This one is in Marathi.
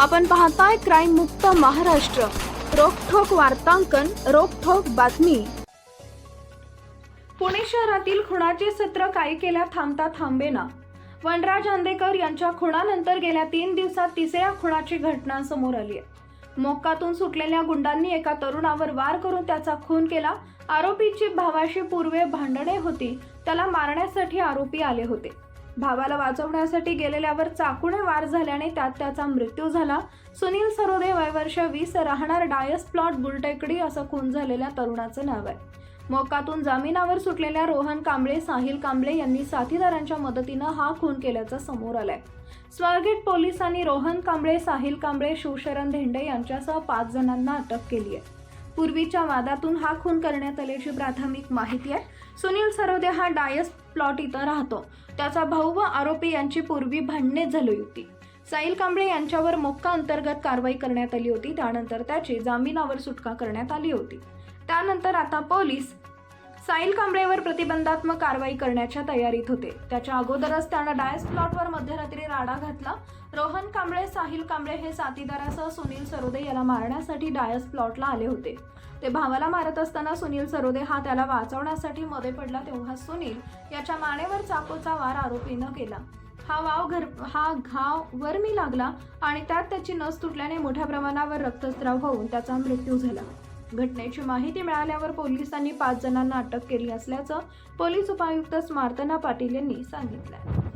आपण पाहताय क्राईम मुक्त महाराष्ट्र. रोखोक वार्तांकन रोखोक बातमी. पुणे शहरातील खुणाचे सत्र काही केल्या थांबता थांबेना. वनराज आंदेकर यांच्या खुणानंतर गेल्या तीन दिवसात तिसऱ्या खुणाची घटना समोर आली आहे. मोक्कातून सुटलेल्या गुंडांनी एका तरुणावर वार करून त्याचा खून केला. आरोपीची भावाशी पूर्वे भांडणे होती. त्याला मारण्यासाठी आरोपी आले होते. भावाला वाचवण्यासाठी गेलेल्यावर चाकूने वार झाल्याने त्यात त्याचा मृत्यू झाला. सुनील सरोदे वयवर्ष वीस राहणार डायस प्लॉट गुलटेकडी असं खून झालेल्या तरुणाचं नाव आहे. मोकातून जामिनावर सुटलेल्या रोहन कांबळे साहिल कांबळे यांनी साथीदारांच्या मदतीनं हा खून केल्याचं समोर आलंय. स्वारगेट पोलिसांनी रोहन कांबळे साहिल कांबळे शिवशरण धेंडे यांच्यासह पाच जणांना अटक केली आहे. पूर्वीच्या वादातून हा खून करण्यात आल्याची प्राथमिक माहिती आहे. सुनील सरोदे हा डायस प्लॉट इथं राहतो. त्याचा भाऊ व आरोपी यांची पूर्वी भांडणे झाली होती. साईल कांबळे यांच्यावर मोक्का अंतर्गत कारवाई करण्यात आली होती. त्यानंतर त्याची जामिनावर सुटका करण्यात आली होती. त्यानंतर आता पोलीस साईल कांबळेवर प्रतिबंधात्मक कारवाई करण्याच्या तयारीत होते. त्याच्या अगोदरच त्यानं डायस प्लॉटवर मध्यरात्री राडा घातला. रोहन कांबळे साहिल कांबळे हे साथीदारासह सुनील सरोदे याला मारण्यासाठी डायस प्लॉटला आले होते. ते भावाला मारत असताना सुनील सरोदे हा त्याला वाचवण्यासाठी मध्ये पडला तेव्हा सुनील याच्या मानेवर चाकूचा वार आरोपीनं केला. हा वाव घर हा घाव वरमी लागला आणि त्यात त्याची नस तुटल्याने मोठ्या प्रमाणावर रक्तस्राव होऊन त्याचा मृत्यू झाला. घटनेची माहिती मिळाल्यावर पोलिसांनी पाच जणांना अटक केली असल्याचं पोलीस उपायुक्त स्मार्तना पाटील यांनी सांगितलं.